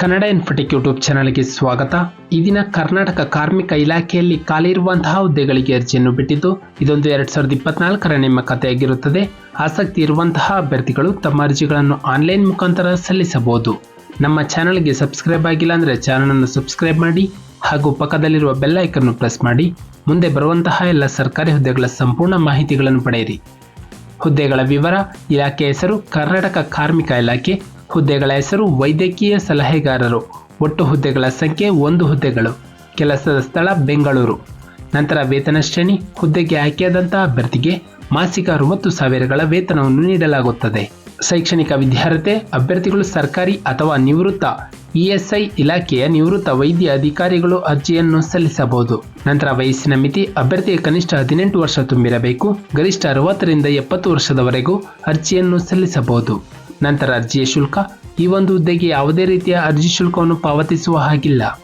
Kannada ಇನ್ಫಟಿಕ್ YouTube ಚಾನಲ್ಗೆ ಸ್ವಾಗತ. ಈ ದಿನ ಕರ್ನಾಟಕ ಕಾರ್ಮಿಕ ಇಲಾಖೆಯಲ್ಲಿ ಖಾಲಿ ಇರುವಂತಹ ಹುದ್ದೆಗಳಿಗೆ ಅರ್ಜಿಯನ್ನು ಬಿಟ್ಟಿದ್ದು, ಇದೊಂದು ಎರಡ್ ಸಾವಿರದ ಇಪ್ಪತ್ನಾಲ್ಕರ ಕಥೆಯಾಗಿರುತ್ತದೆ ಆಸಕ್ತಿ ಇರುವಂತಹ ಅಭ್ಯರ್ಥಿಗಳು ತಮ್ಮ ಅರ್ಜಿಗಳನ್ನು ಆನ್ಲೈನ್ ಮುಖಾಂತರ ಸಲ್ಲಿಸಬಹುದು. ನಮ್ಮ ಚಾನಲ್ಗೆ ಸಬ್ಸ್ಕ್ರೈಬ್ ಆಗಿಲ್ಲ ಅಂದರೆ ಚಾನಲನ್ನು ಸಬ್ಸ್ಕ್ರೈಬ್ ಮಾಡಿ, ಹಾಗೂ ಪಕ್ಕದಲ್ಲಿರುವ ಬೆಲ್ ಐಕನ್ನು ಪ್ರೆಸ್ ಮಾಡಿ. ಮುಂದೆ ಬರುವಂತಹ ಎಲ್ಲ ಸರ್ಕಾರಿ ಹುದ್ದೆಗಳ ಸಂಪೂರ್ಣ ಮಾಹಿತಿಗಳನ್ನು ಪಡೆಯಿರಿ. ಹುದ್ದೆಗಳ ವಿವರ ಇಲಾಖೆ ಹೆಸರು ಕರ್ನಾಟಕ ಕಾರ್ಮಿಕ ಇಲಾಖೆ ಹುದ್ದೆಗಳ ಹೆಸರು ವೈದ್ಯಕೀಯ ಸಲಹೆಗಾರರು. ಒಟ್ಟು ಹುದ್ದೆಗಳ ಸಂಖ್ಯೆ ಒಂದು ಹುದ್ದೆಗಳು. ಕೆಲಸದ ಸ್ಥಳ ಬೆಂಗಳೂರು. ನಂತರ ವೇತನ ಶ್ರೇಣಿ, ಹುದ್ದೆಗೆ ಆಯ್ಕೆಯಾದಂತಹ ಅಭ್ಯರ್ಥಿಗೆ ಮಾಸಿಕ ಅರವತ್ತು ಸಾವಿರಗಳ ವೇತನವನ್ನು ನೀಡಲಾಗುತ್ತದೆ. ಶೈಕ್ಷಣಿಕ ವಿದ್ಯಾರ್ಹತೆ, ಅಭ್ಯರ್ಥಿಗಳು ಸರ್ಕಾರಿ ಅಥವಾ ನಿವೃತ್ತ ಇಎಸ್ಐ ಇಲಾಖೆಯ ನಿವೃತ್ತ ವೈದ್ಯ ಅಧಿಕಾರಿಗಳು ಅರ್ಜಿಯನ್ನು ಸಲ್ಲಿಸಬಹುದು. ನಂತರ ವಯಸ್ಸಿನ ಮಿತಿ, ಅಭ್ಯರ್ಥಿಯ ಕನಿಷ್ಠ ಹದಿನೆಂಟು ವರ್ಷ ತುಂಬಿರಬೇಕು, ಗರಿಷ್ಠ ಅರವತ್ತರಿಂದ ಎಪ್ಪತ್ತು ವರ್ಷದವರೆಗೂ ಅರ್ಜಿಯನ್ನು ಸಲ್ಲಿಸಬಹುದು. ನಂತರ ಅರ್ಜಿಯ ಶುಲ್ಕ, ಈ ಒಂದು ಹುದ್ದೆಗೆ ಯಾವುದೇ ರೀತಿಯ ಅರ್ಜಿ ಶುಲ್ಕವನ್ನು ಪಾವತಿಸುವ ಹಾಗಿಲ್ಲ.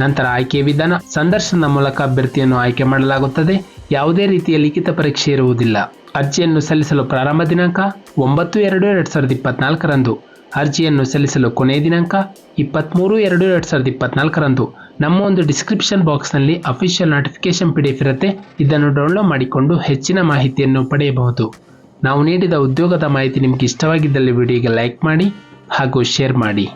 ನಂತರ ಆಯ್ಕೆ ವಿಧಾನ, ಸಂದರ್ಶನದ ಮೂಲಕ ಅಭ್ಯರ್ಥಿಯನ್ನು ಆಯ್ಕೆ ಮಾಡಲಾಗುತ್ತದೆ. ಯಾವುದೇ ರೀತಿಯ ಲಿಖಿತ ಪರೀಕ್ಷೆ ಇರುವುದಿಲ್ಲ. ಅರ್ಜಿಯನ್ನು ಸಲ್ಲಿಸಲು ಪ್ರಾರಂಭ ದಿನಾಂಕ ಒಂಬತ್ತು ಎರಡು ಎರಡು ಸಾವಿರದ ಇಪ್ಪತ್ನಾಲ್ಕರಂದು. ಅರ್ಜಿಯನ್ನು ಸಲ್ಲಿಸಲು ಕೊನೆಯ ದಿನಾಂಕ ಇಪ್ಪತ್ತ್ಮೂರು ಎರಡು ಎರಡು ಸಾವಿರದ ಇಪ್ಪತ್ನಾಲ್ಕರಂದು. ನಮ್ಮ ಒಂದು ಡಿಸ್ಕ್ರಿಪ್ಷನ್ ಬಾಕ್ಸ್ನಲ್ಲಿ ಅಫಿಷಿಯಲ್ ನೋಟಿಫಿಕೇಶನ್ ಪಿ ಇರುತ್ತೆ. ಇದನ್ನು ಡೌನ್ಲೋಡ್ ಮಾಡಿಕೊಂಡು ಹೆಚ್ಚಿನ ಮಾಹಿತಿಯನ್ನು ಪಡೆಯಬಹುದು. ನಾವು ನೀಡಿದ ಉದ್ಯೋಗದ ಮಾಹಿತಿ ನಿಮಗೆ ಇಷ್ಟವಾಗಿದ್ದಲ್ಲಿ ವಿಡಿಯೋಗೆ ಲೈಕ್ ಮಾಡಿ ಹಾಗೂ ಶೇರ್ ಮಾಡಿ.